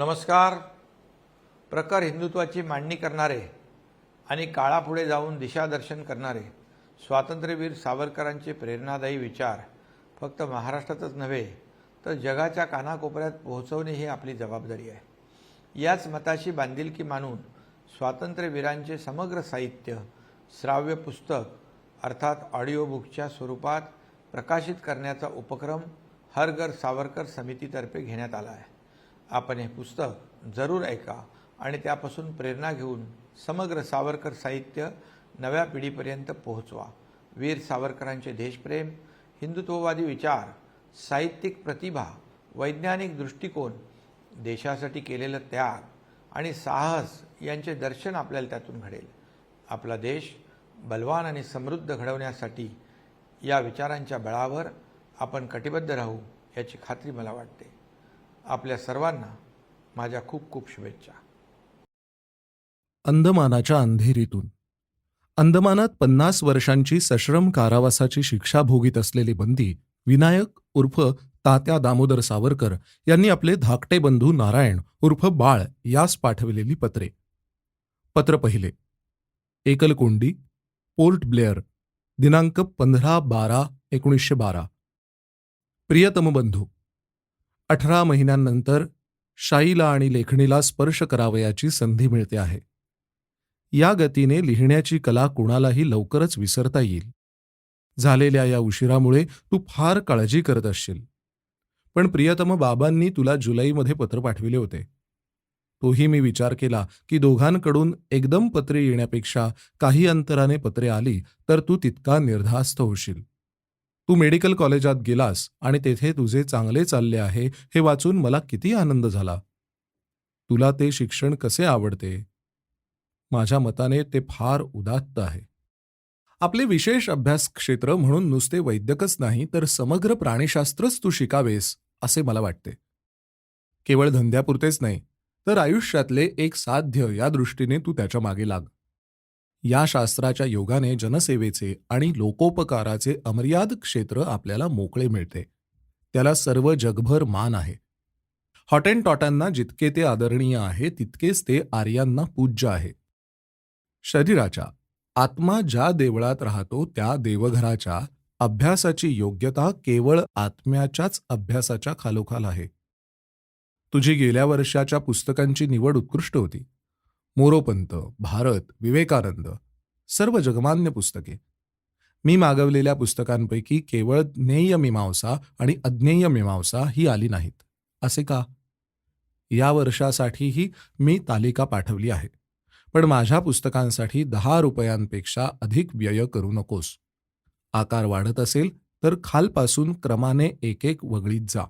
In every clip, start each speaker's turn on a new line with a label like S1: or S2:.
S1: नमस्कार. प्रखर हिंदुत्वाची मांडणी करणारे आणि काळापुढे जाऊन दिशादर्शन करणारे स्वातंत्र्यवीर सावरकरांचे प्रेरणादायी विचार फक्त महाराष्ट्रातच नव्हे तर जगाच्या कानाकोपऱ्यात पोहोचवणे ही आपली जबाबदारी आहे. याच मताशी बांधिलकी मानून स्वातंत्र्यवीरांचे समग्र साहित्य श्राव्य पुस्तक अर्थात ऑडिओ बुकच्या स्वरूपात प्रकाशित करण्याचा उपक्रम हर घर सावरकर समितीतर्फे घेण्यात आला आहे. आपण हे पुस्तक जरूर ऐका आणि त्यापासून प्रेरणा घेऊन समग्र सावरकर साहित्य नव्या पिढीपर्यंत पोहोचवा. वीर सावरकरांचे देशप्रेम हिंदुत्ववादी विचार साहित्यिक प्रतिभा वैज्ञानिक दृष्टिकोन देशासाठी केलेलं त्याग आणि साहस यांचे दर्शन आपल्याला त्यातून घडेल. आपला देश बलवान आणि समृद्ध घडवण्यासाठी या विचारांच्या बळावर आपण कटिबद्ध राहू याची खात्री मला वाटते. आपल्या सर्वांना माझ्या खूप खूप शुभेच्छा.
S2: अंदमानाच्या अंधेरीतून. अंदमानात पन्नास वर्षांची सश्रम कारावासाची शिक्षा भोगीत असलेले बंदी विनायक उर्फ तात्या दामोदर सावरकर यांनी आपले धाकटे बंधू नारायण उर्फ बाळ यास पाठविलेली पत्रे. पत्र पहिले. एकलकोंडी पोर्ट ब्लेअर दिनांक पंधरा बारा एकोणीसशे बारा. प्रियतम बंधू अठरा महिन्यांनंतर शाईला आणि लेखणीला स्पर्श करावयाची संधी मिळते आहे. या गतीने लिहिण्याची कला कुणालाही लवकरच विसरता येईल. झालेल्या या उशिरामुळे तू फार काळजी करत असशील. पण प्रियतम बाबांनी तुला जुलैमध्ये पत्र पाठविले होते. तोही मी विचार केला की दोघांकडून एकदम पत्रे येण्यापेक्षा काही अंतराने पत्रे आली तर तू तितका निर्धास्त होशील. तू मेडिकल कॉलेजात गेलास आणि तेथे तुझे चांगले चालले आहे हे वाचून मला किती आनंद झाला. तुला ते शिक्षण कसे आवडते? माझ्या मताने ते फार उदात्त आहे. आपले विशेष अभ्यास क्षेत्र म्हणून नुसते वैद्यकच नाही तर समग्र प्राणीशास्त्रच तू शिकावेस असे मला वाटते. केवळ धंद्यापुरतेच नाही तर आयुष्यातले एक साध्य या दृष्टीने तू त्याच्यामागे लाग. या शास्त्राच्या योगाने जनसेवेचे आणि लोकोपकाराचे अमर्याद क्षेत्र आपल्याला मोकळे मिळते. त्याला सर्व जगभर मान आहे. हॉटेनटॉटांना जितके ते आदरणीय आहे तितकेच ते आर्यांना पूज्य आहे. शरीराच्या आत्मा ज्या देवळात राहतो त्या देवघराच्या अभ्यासाची योग्यता केवळ आत्म्याच्याच अभ्यासाच्या खालोखाल आहे. तुझी गेल्या वर्षाच्या पुस्तकांची निवड उत्कृष्ट होती. मोरोपंत भारत विवेकानंद सर्व जगमान्य पुस्तके. मी मागवलेल्या पुस्तकांपैकी केवळ ज्ञेय मीमांसा आणि अज्ञेय मीमांसा ही आली नाहीत. असे का? या वर्षासाठीही मी तालिका पाठवली आहे. पण माझ्या पुस्तकांसाठी दहा रुपयांपेक्षा अधिक व्यय करू नकोस. आकार वाढत असेल तर खालपासून क्रमाने एक एक वगळीत जा.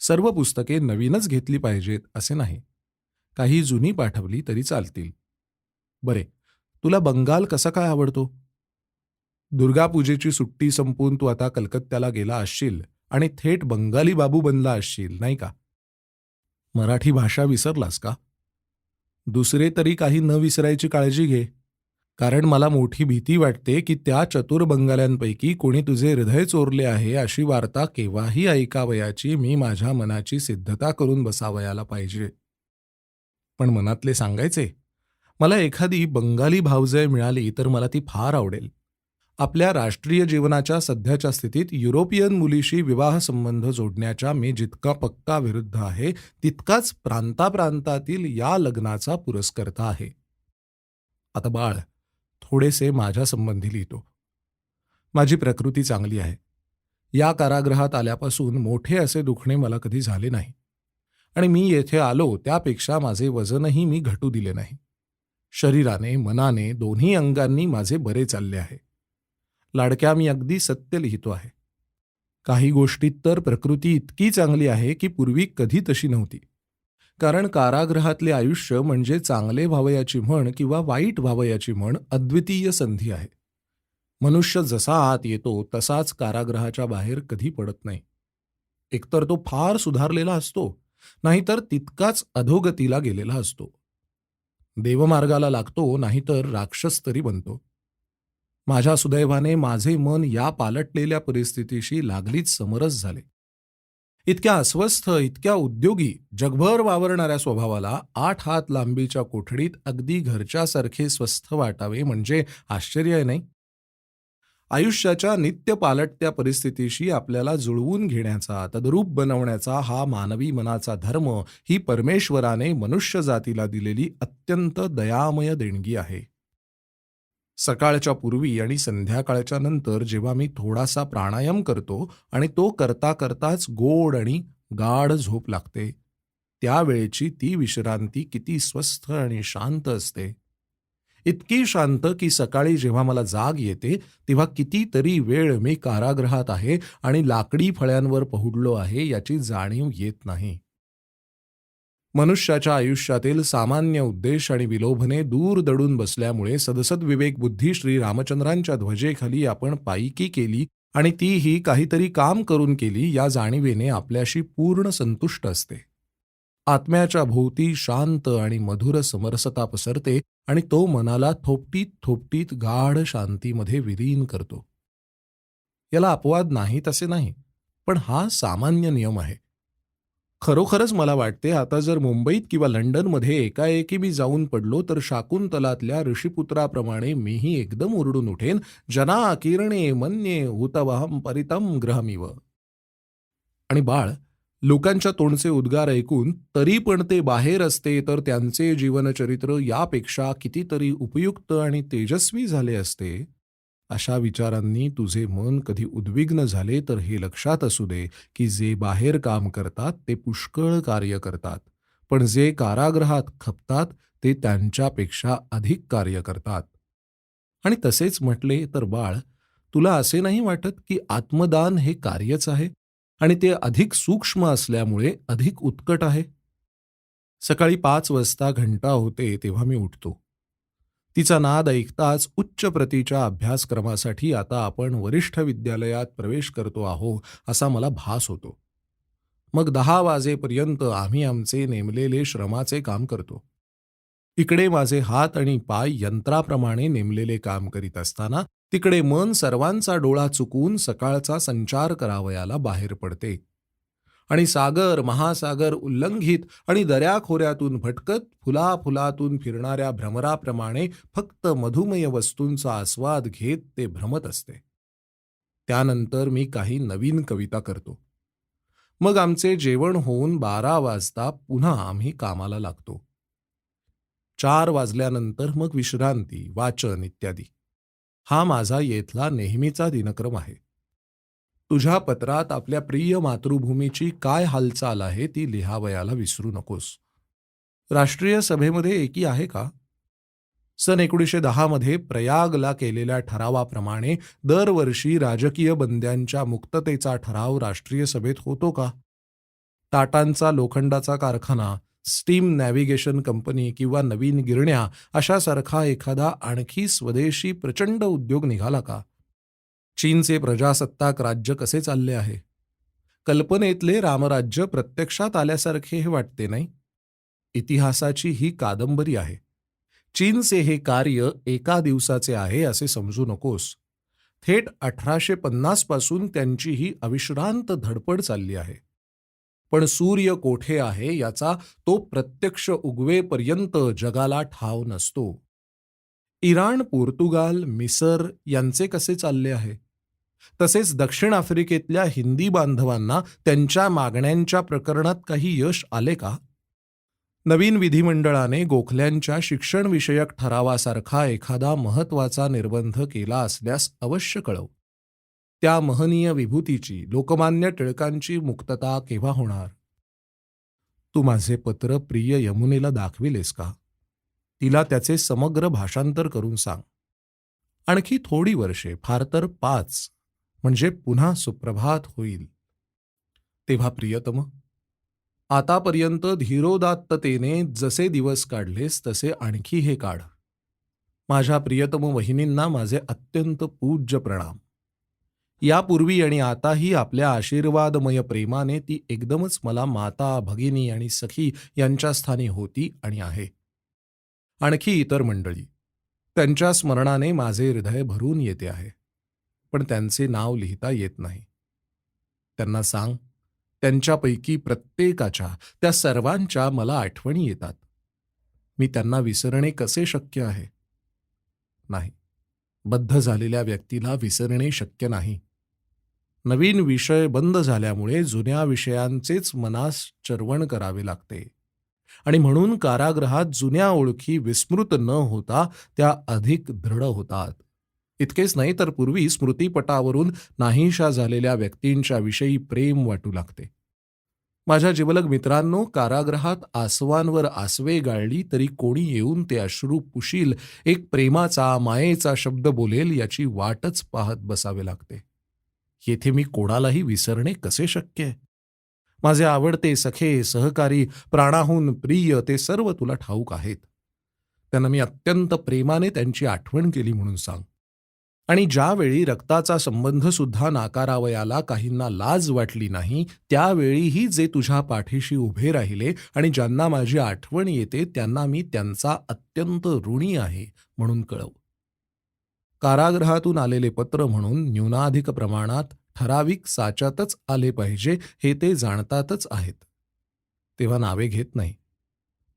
S2: सर्व पुस्तके नवीनच घेतली पाहिजेत असे नाही. काही जुनी पाठवली तरी चालतील. बरे तुला बंगाल कसा काय आवडतो? दुर्गापूजेची सुट्टी संपून तू आता कलकत्त्याला गेला असशील आणि थेट बंगाली बाबू बनला असशील नाही का? मराठी भाषा विसरलास का? दुसरे तरी काही न विसरायची काळजी घे. कारण मला मोठी भीती वाटते की त्या चतुर बंगाल्यांपैकी कोणी तुझे हृदय चोरले आहे अशी वार्ता केव्हाही ऐकावयाची मी माझ्या मनाची सिद्धता करून बसावयाला पाहिजे. पण मनातले सांगायचे. मला एखादी बंगाली भावजय मिळाली तर मला ती फार आवडेल. आपल्या राष्ट्रीय जीवनाच्या सध्याच्या स्थितीत युरोपियन मुलीशी विवाह संबंध जोडण्याच्या मी जितका पक्का विरुद्ध आहे तितकाच प्रांताप्रांतातील या लग्नाचा पुरस्कर्ता आहे. आता बाळ थोडेसे माझ्या संबंधी लिहितो. माझी प्रकृती चांगली आहे. या कारागृहात आल्यापासून मोठे असे दुखणे मला कधी झाले नाही. आणि मी येथे आलो त्यापेक्षा माझे वजनही मी घटू दिले नाही. शरीराने मनाने दोन्ही अंगांनी माझे बरे चालले आहे. लाडक्या मी अगदी सत्य लिहितो आहे. काही गोष्टीत तर प्रकृती इतकी चांगली आहे की पूर्वी कधी तशी नव्हती. कारण कारागृहातले आयुष्य म्हणजे चांगले व्हावयाची म्हण किंवा वाईट व्हावयाची म्हण अद्वितीय संधी आहे. मनुष्य जसा आत येतो तसाच कारागृहाच्या बाहेर कधी पडत नाही. एकतर तो फार सुधारलेला असतो नाहीतर तितकाच अधोगतीला गेलेला असतो. देवमार्गाला लागतो नाहीतर राक्षस तरी बनतो. माझ्या सुदैवाने माझे मन या पालटलेल्या परिस्थितीशी लागलीच समरस झाले. इतक्या अस्वस्थ इतक्या उद्योगी जगभर वावरणाऱ्या स्वभावाला आठ हात लांबीच्या कोठडीत अगदी घरच्यासारखे स्वस्थ वाटावे म्हणजे आश्चर्य नाही? आयुष्याच्या नित्य पालटत्या परिस्थितीशी आपल्याला जुळवून घेण्याचा तद्रूप बनवण्याचा हा मानवी मनाचा धर्म ही परमेश्वराने मनुष्य जातीला दिलेली अत्यंत दयामय देणगी आहे. सकाळच्या पूर्वी आणि संध्याकाळच्या नंतर जेव्हा मी थोडासा प्राणायाम करतो आणि तो करता करताच गोड आणि गाढ झोप लागते त्यावेळेची ती विश्रांती किती स्वस्थ आणि शांत असते. इतकी शांत की सकाळी जेव्हा मला जाग येते तेव्हा कितीतरी वेळ मी कारागृहात आहे आणि लाकडी फळ्यांवर पहुडलो आहे याची जाणीव येत नाही. मनुष्याच्या आयुष्यातील सामान्य उद्देश आणि विलोभने दूर दडून बसल्यामुळे सदसद विवेक बुद्धी श्री रामचंद्रांच्या ध्वजेखाली आपण पायकी केली आणि तीही काहीतरी काम करून केली या जाणीवेने आपल्याशी पूर्ण संतुष्ट असते. आत्म्याच्या भोवती शांत आणि मधुर समरसता पसरते आणि तो मनाला थोपटीत थोपटीत गाढ शांतीमध्ये विलीन करतो. याला अपवाद नाही तसे नाही पण हा सामान्य नियम आहे. खरोखरच मला वाटते आता जर मुंबईत किंवा लंडनमध्ये एकाएकी मी जाऊन पडलो तर शाकुंतलातल्या ऋषिपुत्राप्रमाणे मीही एकदम ओरडून उठेन जना किरणे मन्ये हुतवहम परितम ग्रहमिव. आणि बाळ लोकांच्या तोंडचे उद्गार ऐकून तरी पण ते बाहेर असते तर त्यांचे जीवनचरित्र यापेक्षा कितीतरी उपयुक्त आणि तेजस्वी झाले असते. अशा विचारांनी तुझे मन कधी उद्विग्न झाले तर हे लक्षात असू दे की जे बाहेर काम करतात ते पुष्कळ कार्य करतात. पण जे कारागृहात खपतात ते त्यांच्यापेक्षा अधिक कार्य करतात. आणि तसेच म्हटले तर बाळ तुला असे नाही वाटत की आत्मदान हे कार्यच आहे? आणि ते अधिक सूक्ष्म असल्यामुळे अधिक उत्कट आहे. सकाळी पाच वाजता घंटा होते तेव्हा मी उठतो. तिचा नाद ऐकताच उच्च प्रतीच्या अभ्यासक्रमासाठी आता आपण वरिष्ठ विद्यालयात प्रवेश करतो आहो असा मला भास होतो. मग दहा वाजेपर्यंत आम्ही आमचे नेमलेले श्रमाचे काम करतो. इकडे माझे हात आणि पाय यंत्राप्रमाणे नेमलेले काम करीत असताना तिकडे मन सर्वांचा डोळा चुकवून सकाळचा संचार करावयाला बाहेर पडते. आणि सागर महासागर उल्लंघित आणि दऱ्याखोऱ्यातून भटकत फुलाफुलातून फिरणाऱ्या भ्रमराप्रमाणे फक्त मधुमय वस्तूंचा आस्वाद घेत ते भ्रमत असते. त्यानंतर मी काही नवीन कविता करतो. मग आमचे जेवण होऊन बारा वाजता पुन्हा आम्ही कामाला लागतो. चार वाजल्यानंतर मग विश्रांती वाचन इत्यादी. हा माझा येथला नेहमीचा दिनक्रम आहे. तुझ्या पत्रात आपल्या प्रिय मातृभूमीची काय हालचाल आहे ती लिहावयाला विसरू नकोस. राष्ट्रीय सभेमध्ये एकी आहे का? सन एकोणीसशे दहामध्ये प्रयागला केलेल्या ठरावाप्रमाणे दरवर्षी राजकीय बंद्यांच्या मुक्ततेचा ठराव राष्ट्रीय सभेत होतो का? टाटांचा लोखंडाचा कारखाना स्टीम नॅव्हिगेशन कंपनी किंवा नवीन गिरण्या अशासारखा एखादा आणखी स्वदेशी प्रचंड उद्योग निघाला का? चीनचे प्रजासत्ताक राज्य कसे चालले आहे? कल्पनेतले रामराज्य प्रत्यक्षात आल्यासारखे हे वाटते नाही? इतिहासाची ही कादंबरी आहे. चीनचे हे कार्य एका दिवसाचे आहे असे समजू नकोस. थेट अठराशे पन्नासपासून त्यांची ही अविश्रांत धडपड चालली आहे. पण सूर्य कोठे आहे याचा तो प्रत्यक्ष उगवेपर्यंत जगाला ठाव नसतो. इराण पोर्तुगाल मिसर यांचे कसे चालले आहे? तसेच दक्षिण आफ्रिकेतल्या हिंदी बांधवांना त्यांच्या मागण्यांच्या प्रकरणात काही यश आले का? नवीन विधिमंडळाने गोखल्यांच्या शिक्षणविषयक ठरावासारखा एखादा महत्त्वाचा निर्बंध केला असल्यास अवश्य कळव. त्या महनीय विभूतीची लोकमान्य टिळकांची मुक्तता केव्हा होणार? तू माझे पत्र प्रिय यमुनेला दाखविलेस का? तिला त्याचे समग्र भाषांतर करून सांग. आणखी थोडी वर्षे फार तर पाच म्हणजे पुन्हा सुप्रभात होईल. तेव्हा प्रियतम आतापर्यंत धीरोदात्ततेने जसे दिवस काढलेस तसे आणखी हे काढ. माझ्या प्रियतम वहिनींना माझे अत्यंत पूज्य प्रणाम. यापूर्वी आणि आताही आपल्या आशीर्वादमय प्रेमाने ती एकदमच मला माता भगिनी आणि सखी यांच्या स्थानी होती आणि आहे. आणखी इतर मंडळी त्यांच्या स्मरणाने माझे हृदय भरून येते आहे पण त्यांचे नाव लिहिता येत नाही. त्यांना सांग त्यांच्यापैकी प्रत्येकाच्या त्या सर्वांच्या मला आठवणी येतात. मी त्यांना विसरणे कसे शक्य आहे? नाही. बद्ध झालेल्या व्यक्तीला विसरणे शक्य नाही. नवीन विषय बंद झाल्यामुळे जुन्या विषयांचेच मनास चरवण करावे लागते. आणि म्हणून कारागृहात जुन्या ओळखी विस्मृत न होता त्या अधिक दृढ होतात. इतकेच नाही तर पूर्वी स्मृतीपटावरून नाहीशा झालेल्या व्यक्तींच्या विषयी प्रेम वाटू लागते. माझ्या जिवलग मित्रांनो कारागृहात आसवांवर आसवे गाळली तरी कोणी येऊन ते अश्रू पुशील. एक प्रेमाचा मायेचा शब्द बोलेल याची वाटच पाहत बसावे लागते. येथे मी कोणालाही विसरणे कसे शक्य? आहे माझे आवडते सखे सहकारी प्राणाहून प्रिय ते सर्व तुला ठाऊक आहेत. त्यांना मी अत्यंत प्रेमाने त्यांची आठवण केली म्हणून सांग आणि ज्यावेळी रक्ताचा संबंध सुद्धा नाकारावयाला काहींना लाज वाटली नाही त्यावेळीही जे तुझ्या पाठीशी उभे राहिले आणि ज्यांना माझी आठवण येते त्यांना मी त्यांचा अत्यंत ऋणी आहे म्हणून कळव. कारागृहातून आलेले पत्र म्हणून न्यूनाधिक प्रमाणात ठराविक साच्यातच आले पाहिजे हे ते जाणतातच आहेत. तेव्हा नावे घेत नाही.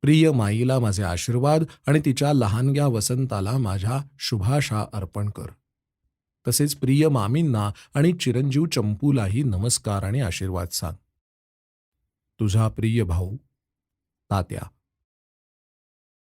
S2: प्रिय माईला माझे आशीर्वाद आणि तिच्या लहानग्या वसंताला माझ्या शुभाशा अर्पण कर. तसेच प्रिय मामींना आणि चिरंजीव चंपूलाही नमस्कार आणि आशीर्वाद सांग. तुझा प्रिय भाऊ तात्या.